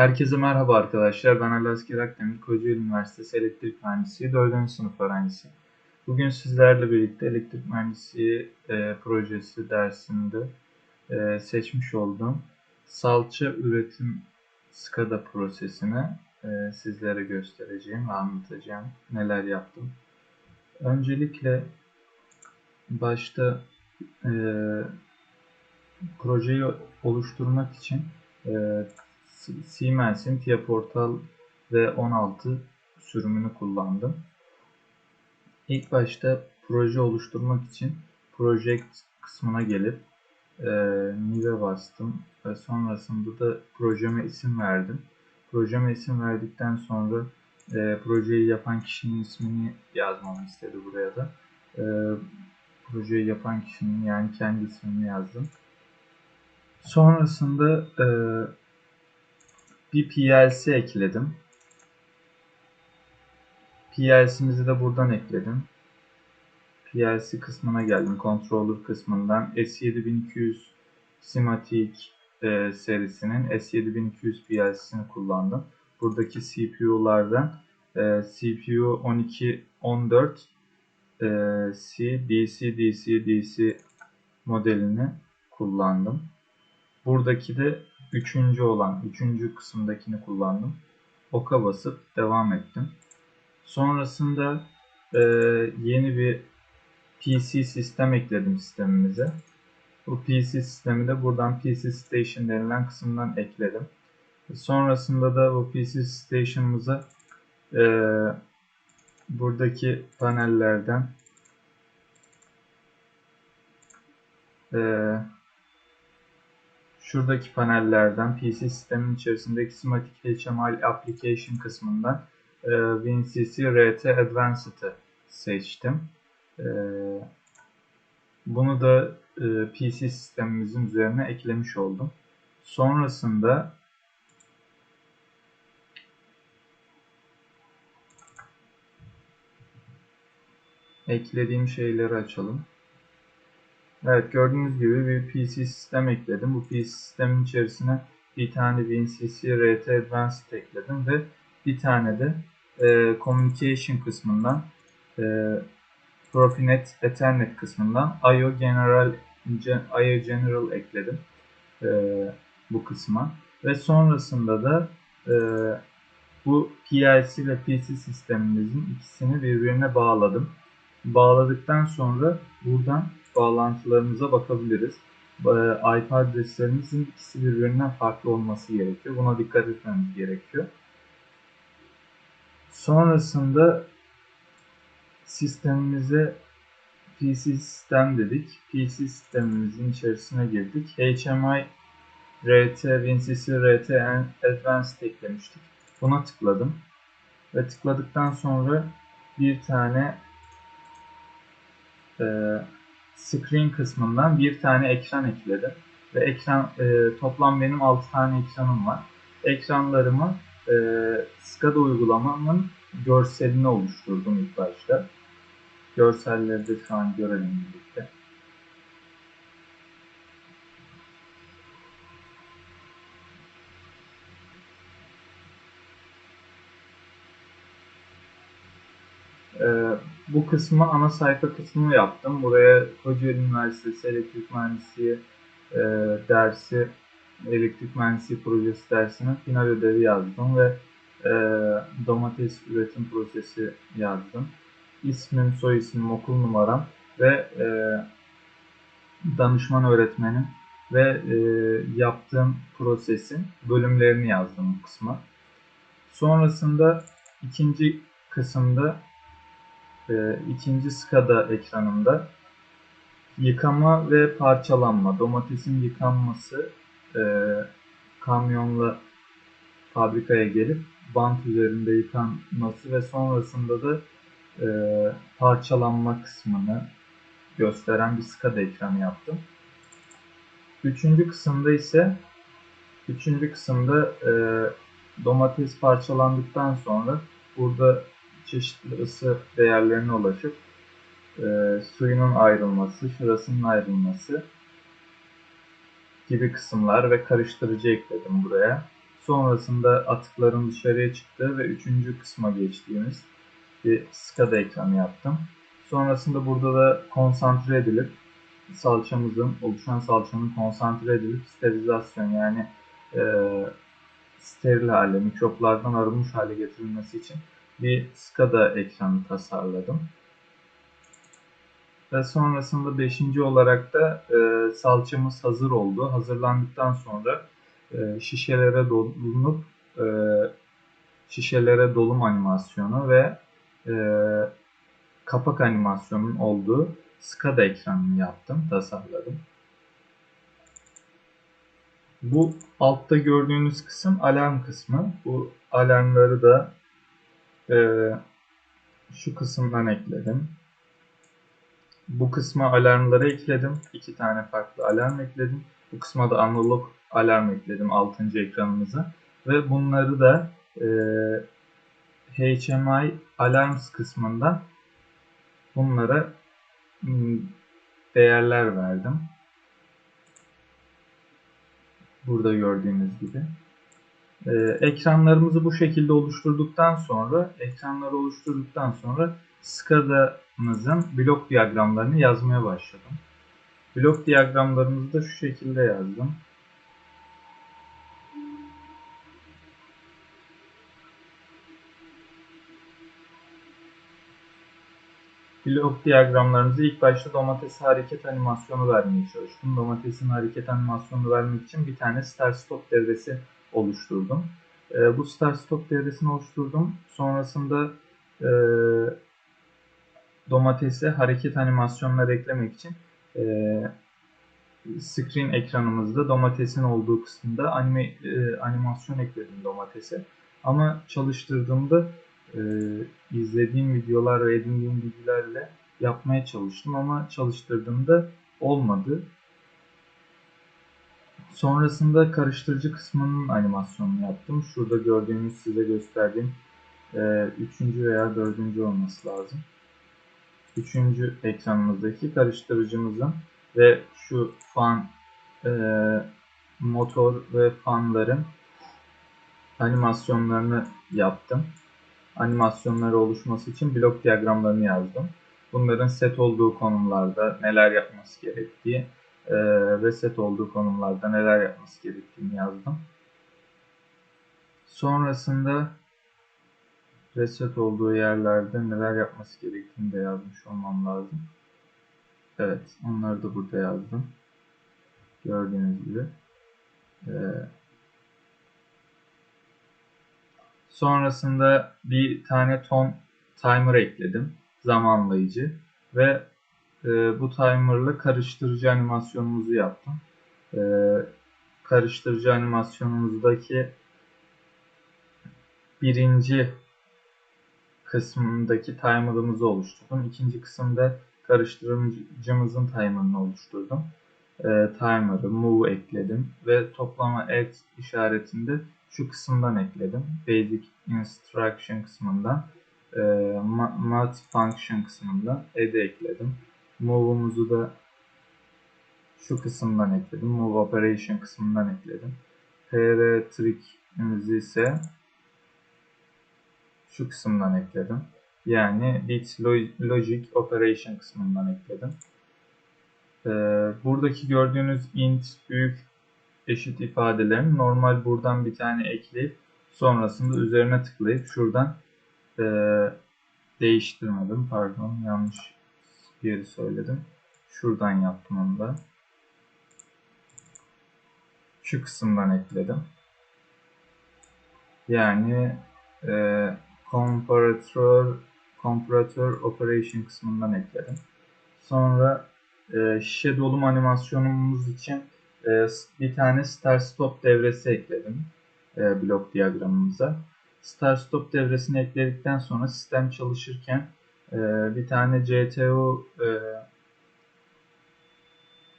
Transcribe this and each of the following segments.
Herkese merhaba arkadaşlar. Ben Ali Asker Akdemir, Kocaeli Üniversitesi Elektrik Mühendisliği 4. sınıf öğrencisi. Bugün sizlerle birlikte elektrik mühendisliği e, projesi dersinde e, seçmiş olduğum salça üretim SCADA prosesini e, sizlere göstereceğim ve anlatacağım neler yaptım. Öncelikle başta e, projeyi oluşturmak için e, Siemens'in TIA Portal V16 sürümünü kullandım. İlk başta proje oluşturmak için Project kısmına gelip e, New'e bastım ve sonrasında da projeme isim verdim. Projeme isim verdikten sonra e, projeyi yapan kişinin ismini yazmamı istedi buraya da. E, projeyi yapan kişinin yani kendi ismini yazdım. Sonrasında e, bir PLC ekledim. PLC'mizi de buradan ekledim. PLC kısmına geldim. Controller kısmından S7200 Simatic e, serisinin S7200 PLC'sini kullandım. Buradaki CPU'lardan e, CPU 1214 e, C DC DC DC modelini kullandım. Buradaki de üçüncü olan, üçüncü kısımdakini kullandım. Oka basıp devam ettim. Sonrasında e, yeni bir PC sistem ekledim sistemimize. Bu PC sistemi de buradan PC Station denilen kısımdan ekledim. Sonrasında da bu PC Station'ımıza e, buradaki panellerden e, şuradaki panellerden PC sistemin içerisindeki Simatic HMI Application kısmından e, WinCC RT Advanced'ı seçtim. E, bunu da e, PC sistemimizin üzerine eklemiş oldum. Sonrasında eklediğim şeyleri açalım. Evet gördüğünüz gibi bir PC sistem ekledim. Bu PC sistemin içerisine bir tane WinCC RT Advanced ekledim ve bir tane de e, Communication kısmından e, Profinet Ethernet kısmından IO General IO General ekledim e, bu kısma ve sonrasında da e, bu PLC ve PC sistemimizin ikisini birbirine bağladım. Bağladıktan sonra buradan bağlantılarımıza bakabiliriz. Ee, IP adreslerimizin ikisi birbirinden farklı olması gerekiyor. Buna dikkat etmemiz gerekiyor. Sonrasında sistemimize PC sistem dedik. PC sistemimizin içerisine girdik. HMI RT, WinCC RT Advanced eklemiştik. Buna tıkladım. Ve tıkladıktan sonra bir tane e, screen kısmından bir tane ekran ekledim. Ve ekran e, toplam benim 6 tane ekranım var. Ekranlarımı e, SCADA uygulamamın görselini oluşturdum ilk başta. Görselleri de şu an görelim birlikte. Ee, bu kısmı ana sayfa kısmını yaptım. Buraya Kocaeli Üniversitesi Elektrik Mühendisliği e, dersi, elektrik mühendisliği projesi dersinin final ödevi yazdım ve e, domates üretim prosesi yazdım. İsmim, soy ismim, okul numaram ve e, danışman öğretmenim ve e, yaptığım prosesin bölümlerini yazdım bu kısma. Sonrasında ikinci kısımda e, ikinci SCADA ekranımda yıkama ve parçalanma, domatesin yıkanması e, kamyonla fabrikaya gelip bant üzerinde yıkanması ve sonrasında da e, parçalanma kısmını gösteren bir SCADA ekranı yaptım. Üçüncü kısımda ise üçüncü kısımda e, domates parçalandıktan sonra burada çeşitli ısı değerlerine ulaşıp e, suyunun ayrılması, şurasının ayrılması gibi kısımlar ve karıştırıcı ekledim buraya. Sonrasında atıkların dışarıya çıktığı ve üçüncü kısma geçtiğimiz bir SCADA ekranı yaptım. Sonrasında burada da konsantre edilip salçamızın, oluşan salçanın konsantre edilip sterilizasyon yani e, steril hale, mikroplardan arınmış hale getirilmesi için bir SCADA ekranı tasarladım. Ve sonrasında beşinci olarak da e, salçamız hazır oldu. Hazırlandıktan sonra e, şişelere dolunup e, şişelere dolum animasyonu ve e, kapak animasyonunun olduğu SCADA ekranını yaptım, tasarladım. Bu altta gördüğünüz kısım alarm kısmı. Bu alarmları da e, şu kısımdan ekledim. Bu kısma alarmları ekledim. İki tane farklı alarm ekledim. Bu kısma da analog alarm ekledim 6. ekranımıza. Ve bunları da e, HMI Alarms kısmından bunlara hmm, değerler verdim. Burada gördüğünüz gibi. Ee, ekranlarımızı bu şekilde oluşturduktan sonra ekranları oluşturduktan sonra SCADA'mızın blok diyagramlarını yazmaya başladım. Blok diyagramlarımızı da şu şekilde yazdım. blok diyagramlarımızı ilk başta domates hareket animasyonu vermeye çalıştım. Domatesin hareket animasyonu vermek için bir tane start stop devresi oluşturdum. E, bu start stop devresini oluşturdum. Sonrasında e, domatese hareket animasyonları eklemek için e, screen ekranımızda domatesin olduğu kısımda anime, e, animasyon ekledim domatese. Ama çalıştırdığımda e, izlediğim videolar ve edindiğim bilgilerle yapmaya çalıştım ama çalıştırdığımda olmadı. Sonrasında karıştırıcı kısmının animasyonunu yaptım. Şurada gördüğünüz size gösterdiğim e, üçüncü veya dördüncü olması lazım. Üçüncü ekranımızdaki karıştırıcımızın ve şu fan e, motor ve fanların animasyonlarını yaptım animasyonları oluşması için blok diyagramlarını yazdım. Bunların set olduğu konumlarda neler yapması gerektiği e, ve set olduğu konumlarda neler yapması gerektiğini yazdım. Sonrasında reset olduğu yerlerde neler yapması gerektiğini de yazmış olmam lazım. Evet, onları da burada yazdım. Gördüğünüz gibi. Ee, Sonrasında bir tane ton timer ekledim. Zamanlayıcı. Ve e, bu timerla karıştırıcı animasyonumuzu yaptım. E, karıştırıcı animasyonumuzdaki birinci kısmındaki timer'ımızı oluşturdum. İkinci kısımda karıştırıcımızın timer'ını oluşturdum. E, timer'ı, move ekledim ve toplama add işaretinde şu kısımdan ekledim. Basic Instruction kısmından. E, Multi Function kısmından add ekledim. Move'umuzu da şu kısımdan ekledim. Move Operation kısmından ekledim. PR Trick'imizi ise şu kısımdan ekledim. Yani Bit Logic Operation kısmından ekledim. Ee, buradaki gördüğünüz int büyük eşit ifadelerini normal buradan bir tane ekleyip sonrasında üzerine tıklayıp şuradan e, değiştirmedim. Pardon yanlış yeri söyledim. Şuradan yaptım onu da. Şu kısımdan ekledim. Yani e, comparator comparator operation kısmından ekledim. Sonra e, şişe dolum animasyonumuz için e, bir tane start stop devresi ekledim e, blok diyagramımıza. Start stop devresini ekledikten sonra sistem çalışırken e, bir tane CTU e,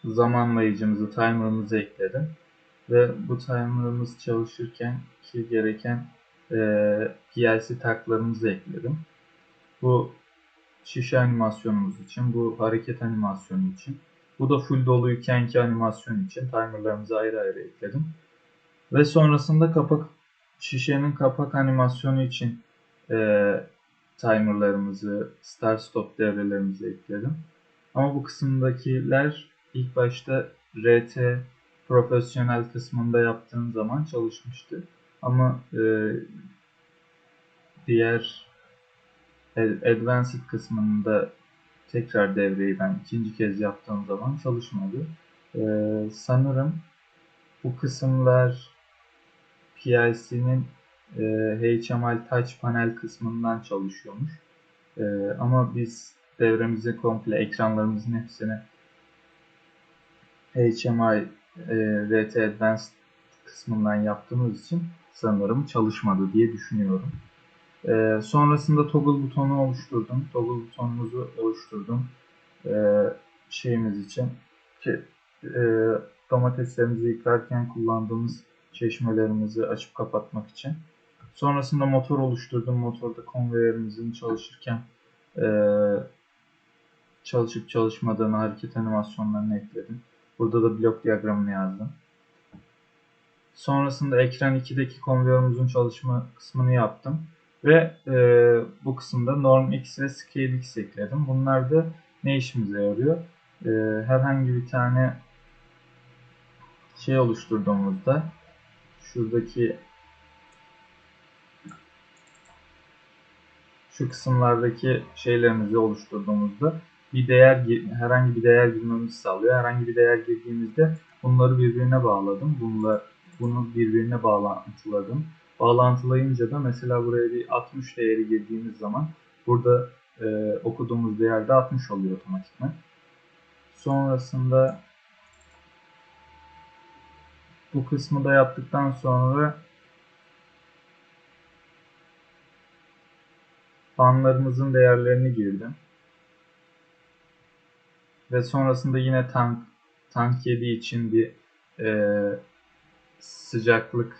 zamanlayıcımızı, timer'ımızı ekledim. Ve bu timer'ımız çalışırken ki gereken e, PLC taklarımızı ekledim. Bu şişe animasyonumuz için, bu hareket animasyonu için bu da full doluyken ki animasyon için timerlarımızı ayrı ayrı ekledim. Ve sonrasında kapak şişenin kapak animasyonu için e, timerlarımızı, start stop devrelerimizi ekledim. Ama bu kısımdakiler ilk başta RT profesyonel kısmında yaptığım zaman çalışmıştı. Ama e, diğer advanced kısmında tekrar devreyi ben ikinci kez yaptığım zaman çalışmadı. E, sanırım bu kısımlar PIC'nin e, HMI Touch Panel kısmından çalışıyormuş. E, ama biz devremizi komple ekranlarımızın hepsini HMI e, RT Advanced kısmından yaptığımız için sanırım çalışmadı diye düşünüyorum. E, sonrasında toggle butonu oluşturdum. Toggle butonumuzu oluşturdum. E, şeyimiz için ki e, domateslerimizi yıkarken kullandığımız çeşmelerimizi açıp kapatmak için. Sonrasında motor oluşturdum. Motorda konveyerimizin çalışırken e, çalışıp çalışmadığını hareket animasyonlarını ekledim. Burada da blok diyagramını yazdım. Sonrasında ekran 2'deki konveyörümüzün çalışma kısmını yaptım. Ve e, bu kısımda Norm X ve Scale X ekledim. Bunlar da ne işimize yarıyor? E, herhangi bir tane şey oluşturduğumuzda şuradaki şu kısımlardaki şeylerimizi oluşturduğumuzda bir değer herhangi bir değer girmemizi sağlıyor. Herhangi bir değer girdiğimizde bunları birbirine bağladım. Bununla bunu birbirine bağlantıladım. Bağlantılayınca da mesela buraya bir 60 değeri girdiğimiz zaman burada e, okuduğumuz değerde 60 oluyor otomatikman. Sonrasında bu kısmı da yaptıktan sonra fanlarımızın değerlerini girdim. Ve sonrasında yine tank tank 7 için bir e, sıcaklık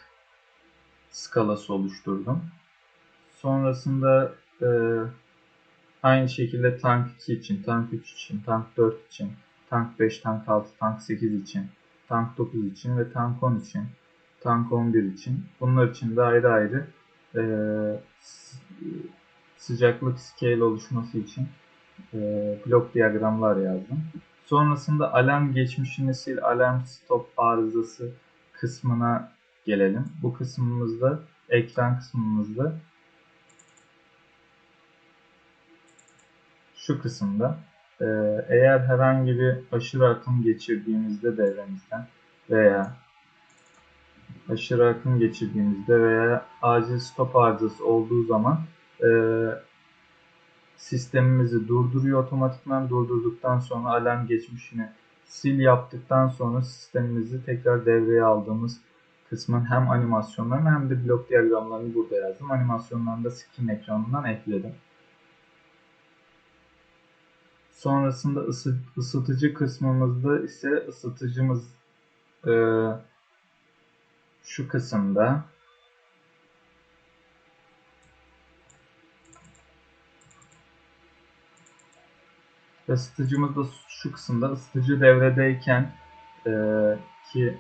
skalası oluşturdum. Sonrasında e, aynı şekilde tank 2 için, tank 3 için, tank 4 için, tank 5, tank 6, tank 8 için, tank 9 için ve tank 10 için, tank 11 için. Bunlar için de ayrı ayrı e, sıcaklık scale oluşması için e, blok diyagramlar yazdım. Sonrasında alarm geçmişini sil, alarm stop arızası kısmına gelelim. Bu kısmımızda, ekran kısmımızda şu kısımda e, eğer herhangi bir aşırı akım geçirdiğimizde devremizden veya aşırı akım geçirdiğimizde veya acil stop arızası olduğu zaman e, sistemimizi durduruyor otomatikman. Durdurduktan sonra alarm geçmişini sil yaptıktan sonra sistemimizi tekrar devreye aldığımız kısmın hem animasyonlarını hem de blok diyagramlarını burada yazdım. Animasyonlarını da skin ekranından ekledim. Sonrasında ısı, ısıtıcı kısmımızda ise ısıtıcımız e, şu kısımda ısıtıcımız da şu kısımda ısıtıcı devredeyken e, ki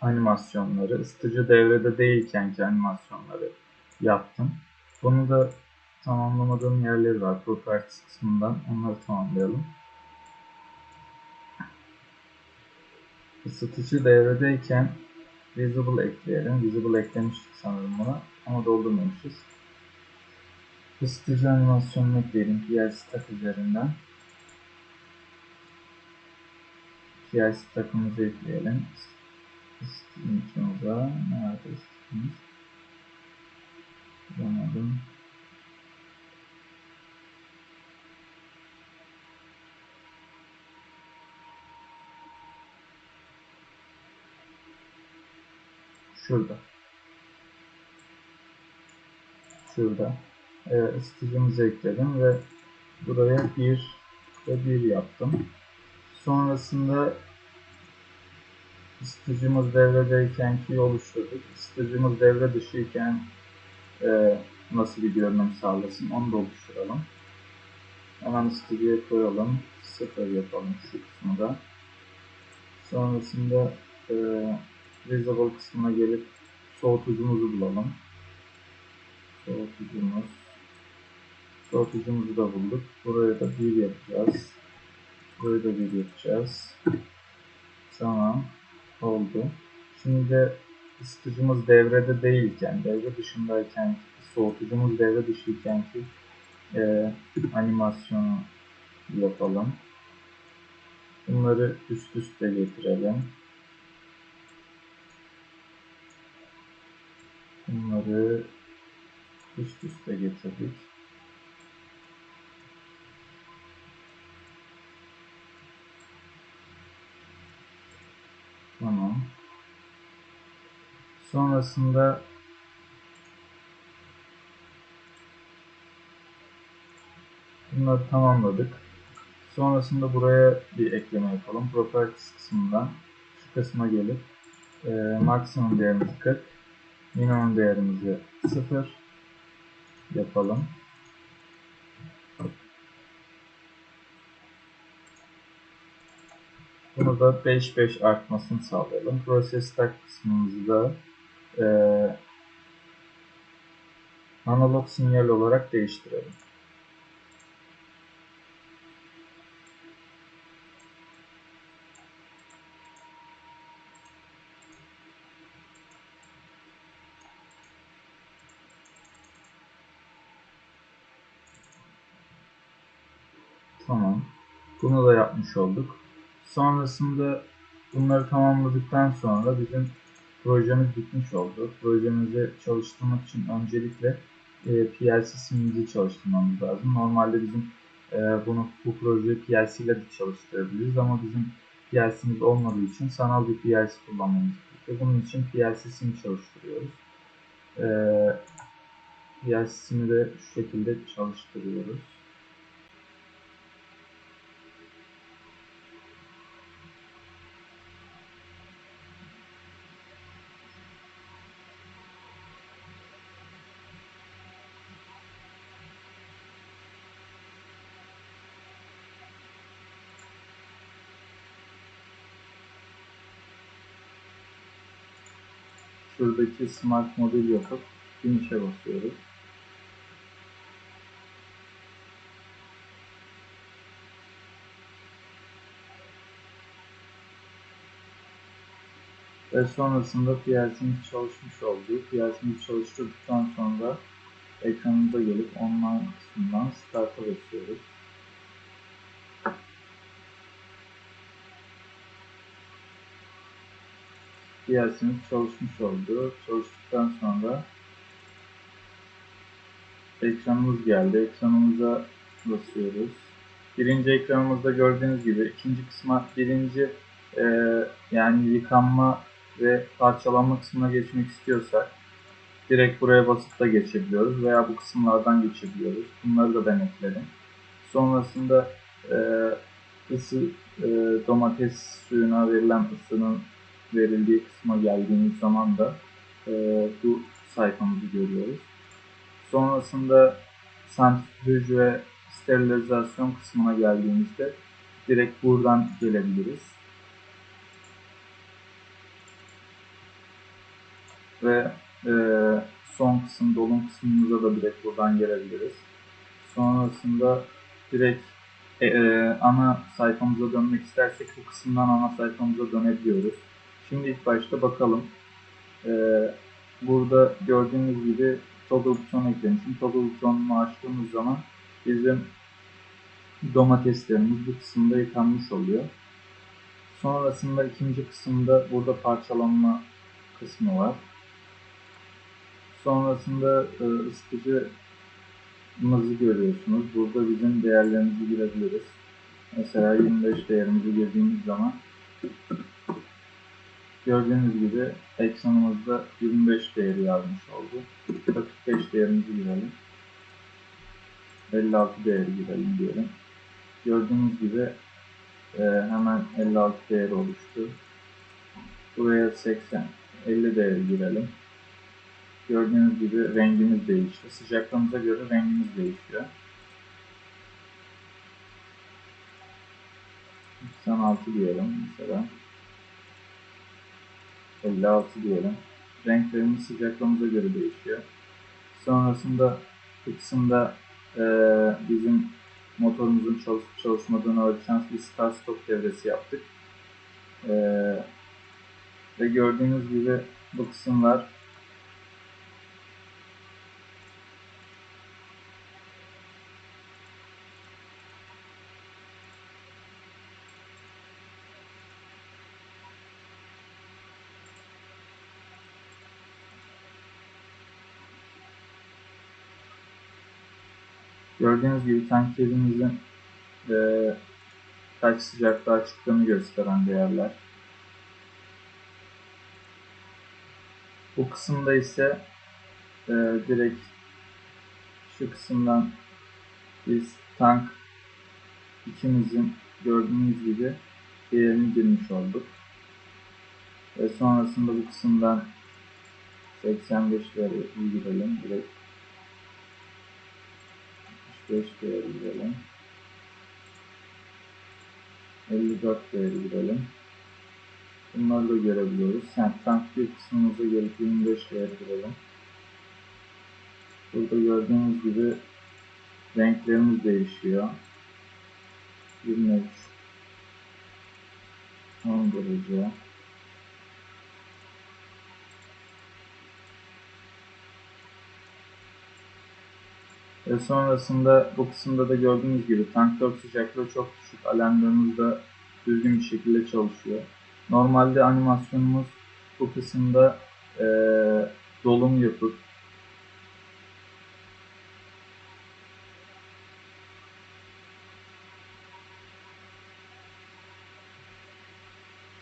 animasyonları, ısıtıcı devrede değilken ki animasyonları yaptım. Bunu da tamamlamadığım yerleri var. Properties kısmından onları tamamlayalım. Isıtıcı devredeyken visible ekleyelim. Visible eklemiştik sanırım buna ama doldurmamışız. Isıtıcı animasyonunu ekleyelim PI stack üzerinden. PI stack'ımızı ekleyelim. Isıtıcımıza nerede ısıtıcımız? Bulamadım. Şurada. Şurada. E, ısıtıcımızı ekledim ve buraya 1 ve 1 yaptım. Sonrasında ısıtıcımız devredeyken ki oluşturduk. Isıtıcımız devre dışıyken e, nasıl bir görünüm sağlasın onu da oluşturalım. Hemen ısıtıcıya koyalım. Sıfır yapalım şu kısmı da. Sonrasında e, visible kısmına gelip soğutucumuzu bulalım. Soğutucumuz. Soğutucumuzu da bulduk. Buraya da bir yapacağız. Buraya da bir yapacağız. Tamam. Oldu. Şimdi de ısıtıcımız devrede değilken, devre dışındayken, soğutucumuz devre dışıyken ki e, animasyonu yapalım. Bunları üst üste getirelim. Bunları üst üste getirdik. Tamam. Sonrasında bunları tamamladık. Sonrasında buraya bir ekleme yapalım. Properties kısmından şu kısma gelip e, maksimum değerimizi 40, minimum değerimizi 0 yapalım. Bunu da 5-5 artmasını sağlayalım. Process stack kısmımızı da e, analog sinyal olarak değiştirelim. Tamam. Bunu da yapmış olduk. Sonrasında bunları tamamladıktan sonra bizim projemiz bitmiş oldu. Projemizi çalıştırmak için öncelikle e, PLC simimizi çalıştırmamız lazım. Normalde bizim e, bunu bu projeyi PLC ile de çalıştırabiliriz ama bizim PLC'miz olmadığı için sanal bir PLC kullanmamız gerekiyor. Bunun için PLC sim çalıştırıyoruz. E, PLC simi de şu şekilde çalıştırıyoruz. Şuradaki Smart Model yapıp Finish'e basıyoruz. Ve sonrasında PLC'miz çalışmış oldu. PLC'mizi çalıştırdıktan sonra ekranımıza gelip online kısmından Start'a basıyoruz. PLC'miz çalışmış oldu. Çalıştıktan sonra ekranımız geldi. Ekranımıza basıyoruz. Birinci ekranımızda gördüğünüz gibi ikinci kısma birinci e, yani yıkanma ve parçalanma kısmına geçmek istiyorsak direkt buraya basıp da geçebiliyoruz veya bu kısımlardan geçebiliyoruz. Bunları da ben ekledim. Sonrasında e, ısı e, domates suyuna verilen ısının verildiği kısma geldiğimiz zaman da e, bu sayfamızı görüyoruz. Sonrasında santrifüj ve sterilizasyon kısmına geldiğimizde direkt buradan gelebiliriz. Ve e, son kısım dolum kısmımıza da direkt buradan gelebiliriz. Sonrasında direkt e, e, ana sayfamıza dönmek istersek bu kısımdan ana sayfamıza dönebiliyoruz. Şimdi ilk başta bakalım. E, burada gördüğünüz gibi toggle buton eklemişim. Toggle butonunu açtığımız zaman bizim domateslerimiz bu kısımda yıkanmış oluyor. Sonrasında ikinci kısımda burada parçalanma kısmı var. Sonrasında e, ısıtıcımızı görüyorsunuz. Burada bizim değerlerimizi girebiliriz. Mesela 25 değerimizi girdiğimiz zaman gördüğünüz gibi ekranımızda 25 değeri yazmış oldu. 45 değerimizi girelim. 56 değeri girelim diyelim. Gördüğünüz gibi e, hemen 56 değeri oluştu. Buraya 80, 50 değeri girelim. Gördüğünüz gibi rengimiz değişti. Sıcaklığımıza göre rengimiz değişiyor. 96 diyelim mesela. 56 diyelim. Renklerimiz sıcaklığımıza göre değişiyor. Sonrasında bu kısımda eee, bizim motorumuzun çalışıp çalışmadığını ölçen bir start stop devresi yaptık. Eee, ve gördüğünüz gibi bu kısımlar Gördüğünüz gibi tankerimizin e, kaç sıcaklığa çıktığını gösteren değerler. Bu kısımda ise e, direkt şu kısımdan biz tank ikimizin gördüğünüz gibi değerini girmiş olduk. Ve sonrasında bu kısımdan 85 değeri girelim direkt. 65 değeri girelim. 54 değeri girelim. Bunları da görebiliyoruz. Yani tank bir kısmımıza gelip 25 değeri girelim. Burada gördüğünüz gibi renklerimiz değişiyor. 23 10 derece Ve sonrasında bu kısımda da gördüğünüz gibi tank 4 sıcaklığı çok düşük. Alarmlarımız düzgün bir şekilde çalışıyor. Normalde animasyonumuz bu kısımda e, dolum yapıp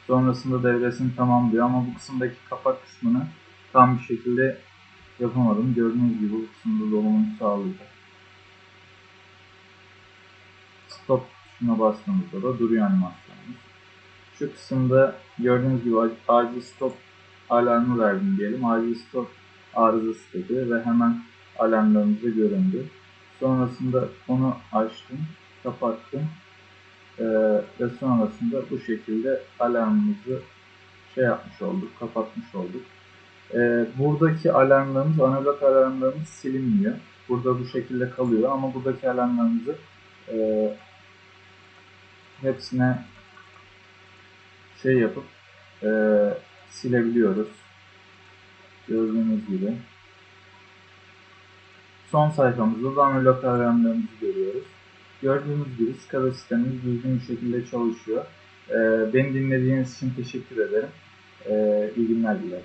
sonrasında devresini tamamlıyor ama bu kısımdaki kapak kısmını tam bir şekilde yapamadım. Gördüğünüz gibi bu kısımda dolumunu sağlayacak. Stop tuşuna bastığımızda da duruyor animasyonumuz. Şu kısımda gördüğünüz gibi acil stop alarmı verdim diyelim. Acil stop arızası dedi ve hemen alarmlarımızı göründü. Sonrasında onu açtım, kapattım ee, ve sonrasında bu şekilde alarmımızı şey yapmış olduk, kapatmış olduk. Ee, buradaki alarmlarımız, analog alarmlarımız silinmiyor. Burada bu şekilde kalıyor ama buradaki alarmlarımızı e, hepsine şey yapıp e, silebiliyoruz. Gördüğünüz gibi. Son sayfamızda da analog alarmlarımızı görüyoruz. Gördüğünüz gibi SCADA sistemimiz düzgün bir şekilde çalışıyor. E, beni dinlediğiniz için teşekkür ederim. E, iyi günler dilerim.